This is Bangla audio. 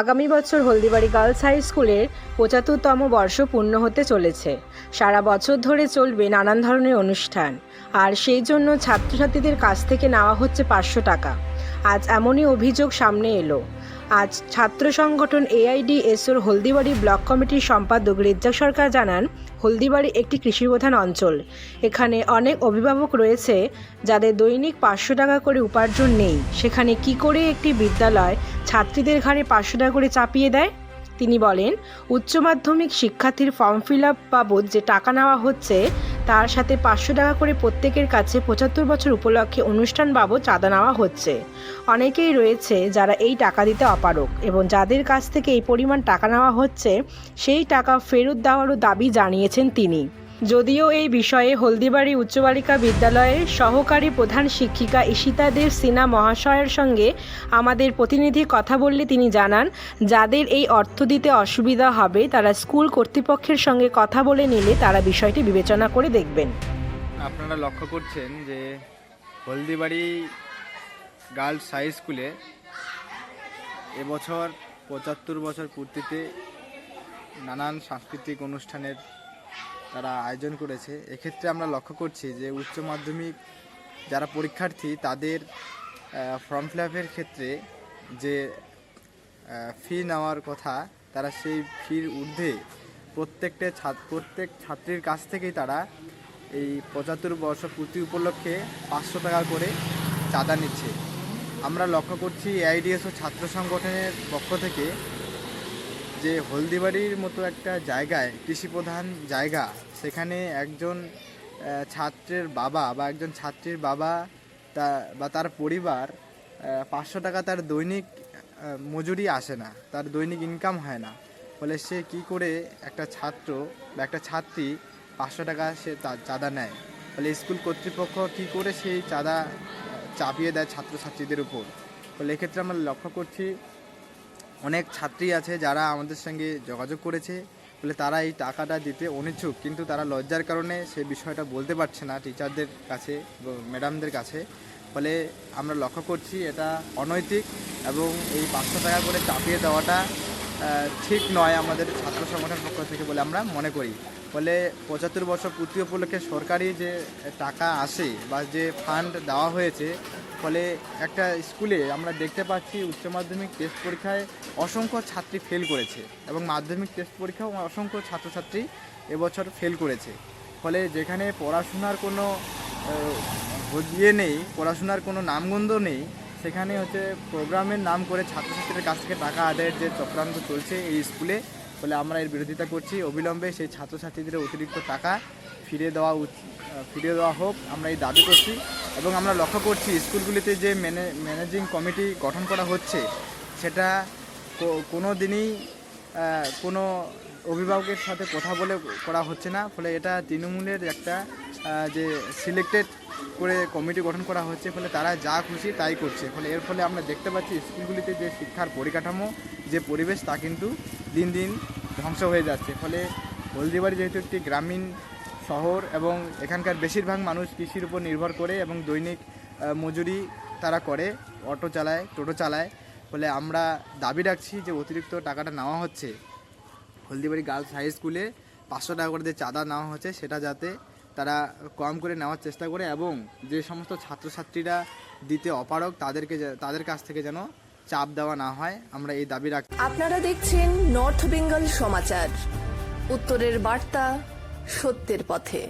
আগামী বছর হলদিবাড়ি গার্লস হাই স্কুলের পঁচাত্তরতম বর্ষ পূর্ণ হতে চলেছে। সারা বছর ধরে চলবে নানান ধরনের অনুষ্ঠান। আর সেই জন্য ছাত্রছাত্রীদের কাছ থেকে নেওয়া হচ্ছে পাঁচশো টাকা। আজ এমনই অভিযোগ সামনে এলো। আজ ছাত্র সংগঠন এআইডি এআইডিএসওর হলদিবাড়ি ব্লক কমিটির সম্পাদক রেজ্জাক সরকার জানান, হলদিবাড়ি একটি কৃষিপ্রধান অঞ্চল। এখানে অনেক অভিভাবক রয়েছে যাদের দৈনিক পাঁচশো টাকা করে উপার্জন নেই। সেখানে কি করে একটি বিদ্যালয় ছাত্রীদের ঘাড়ে পাঁচশো টাকা করে চাপিয়ে দেয়? তিনি বলেন, উচ্চ মাধ্যমিক শিক্ষার্থীর ফর্ম ফিল আপ বাবদ যে টাকা নেওয়া হচ্ছে তার সাথে পাঁচশো টাকা করে প্রত্যেকের কাছে পঁচাত্তর বছর উপলক্ষে অনুষ্ঠান বাবদ চাঁদা নেওয়া হচ্ছে। অনেকেই রয়েছে যারা এই টাকা দিতে অপারক এবং যাদের কাছ থেকে এই পরিমাণ টাকা নেওয়া হচ্ছে, সেই টাকা ফেরত দেওয়ারও দাবি জানিয়েছেন তিনি। যদিও এই বিষয়ে হলদিবাড়ি উচ্চ বালিকা বিদ্যালয়ের সহকারী প্রধান শিক্ষিকা ঈশিতা দেব সিনহা মহাশয়ের সঙ্গে আমাদের প্রতিনিধি কথা বললে তিনি জানান, যাদের এই অর্থ দিতে অসুবিধা হবে, তারা স্কুল কর্তৃপক্ষের সঙ্গে কথা বলে নিলে তারা বিষয়টি বিবেচনা করে দেখবেন। আপনারা লক্ষ্য করছেন যে হলদিবাড়ি গার্লস হাই স্কুলে এবছর পঁচাত্তর বছর পূর্তিতে নানান সাংস্কৃতিক অনুষ্ঠানের তারা আয়োজন করেছে। এক্ষেত্রে আমরা লক্ষ্য করছি যে উচ্চ মাধ্যমিক যারা পরীক্ষার্থী, তাদের ফর্ম ফিল আপের ক্ষেত্রে যে ফি নেওয়ার কথা, তারা সেই ফির ঊর্ধ্বে প্রত্যেকটা ছাত্র প্রত্যেক ছাত্রীর কাছ থেকেই তারা এই পঁচাত্তর বর্ষ পূর্তি উপলক্ষে পাঁচশো টাকা করে চাঁদা নিচ্ছে। আমরা লক্ষ্য করছি এআইডিএস ও ছাত্র সংগঠনের পক্ষ থেকে যে হলদিবাড়ির মতো একটা জায়গায়, কৃষিপ্রধান জায়গা, সেখানে একজন ছাত্রের বাবা বা একজন ছাত্রীর বাবা তা, বা তার পরিবার পাঁচশো টাকা তার দৈনিক মজুরি আসে না, তার দৈনিক ইনকাম হয় না। ফলে সে কি করে একটা ছাত্র বা একটা ছাত্রী পাঁচশো টাকা সে চাঁদা নেয়? ফলে স্কুল কর্তৃপক্ষ কি করে সেই চাঁদা চাপিয়ে দেয় ছাত্রছাত্রীদের উপর? ফলে এক্ষেত্রে আমরা লক্ষ্য করছি অনেক ছাত্রী আছে যারা আমাদের সঙ্গে যোগাযোগ করেছে, বলে তারা এই টাকাটা দিতে অনিচ্ছুক, কিন্তু তারা লজ্জার কারণে সে বিষয়টা বলতে পারছে না টিচারদের কাছে ম্যাডামদের কাছে। ফলে আমরা লক্ষ্য করছি এটা অনৈতিক এবং এই পাঁচশো টাকা করে চাপিয়ে দেওয়াটা ঠিক নয় আমাদের ছাত্র সংগঠনের পক্ষ থেকে বলে আমরা মনে করি। ফলে পঁচাত্তর বছর পূর্তি উপলক্ষে সরকারি যে টাকা আসে বা যে ফান্ড দেওয়া হয়েছে, ফলে একটা স্কুলে আমরা দেখতে পাচ্ছি উচ্চ মাধ্যমিক টেস্ট পরীক্ষায় অসংখ্য ছাত্রী ফেল করেছে এবং মাধ্যমিক টেস্ট পরীক্ষাও অসংখ্য ছাত্রছাত্রী এবছর ফেল করেছে। ফলে যেখানে পড়াশোনার কোনো ইয়ে নেই, পড়াশোনার কোনো নামগন্ধ নেই, সেখানে হচ্ছে প্রোগ্রামের নাম করে ছাত্রছাত্রীদের কাছ থেকে টাকা আদায়ের যে চক্রান্ত চলছে এই স্কুলে ফলে আমরা এর বিরোধিতা করছি। অবিলম্বে সেই ছাত্রছাত্রীদের অতিরিক্ত টাকা ফিরে দেওয়া ফিরিয়ে দেওয়া হোক, আমরা এই দাবি করছি এবং আমরা লক্ষ্য করছি স্কুলগুলিতে যে ম্যানে, ম্যানেজিং কমিটি গঠন করা হচ্ছে, সেটা কোনো দিনই কোনো অভিভাবকের সাথে কথা বলে করা হচ্ছে না। ফলে এটা তৃণমূলের একটা যে সিলেক্টেড করে কমিটি গঠন করা হচ্ছে, ফলে তারা যা খুশি তাই করছে। ফলে এর ফলে আমরা দেখতে পাচ্ছি স্কুলগুলিতে যে শিক্ষার পরিকাঠামো, যে পরিবেশ তা কিন্তু দিন দিন ধ্বংস হয়ে যাচ্ছে। ফলে হলদিবাড়ি যেহেতু একটি গ্রামীণ শহর এবং এখানকার বেশিরভাগ মানুষ কৃষির উপর নির্ভর করে এবং দৈনিক মজুরি তারা করে, অটো চালায়, টোটো চালায়, ফলে আমরা দাবি রাখছি যে অতিরিক্ত টাকাটা নেওয়া হচ্ছে। হলদিবাড়ি গার্লস হাই স্কুলে পাঁচশো টাকা করে যে চাঁদা নেওয়া হচ্ছে, সেটা যাতে তারা কম করে নেওয়ার চেষ্টা করে এবং যে সমস্ত ছাত্রছাত্রীরা দিতে অপারক তাদেরকে তাদের কাছ থেকে যেন চাপ দেওয়া না হয়, আমরা এই দাবি রাখি আপনারা দেখছেন নর্থ বেঙ্গল সমাচার। উত্তরের বার্তা সত্যের পথে।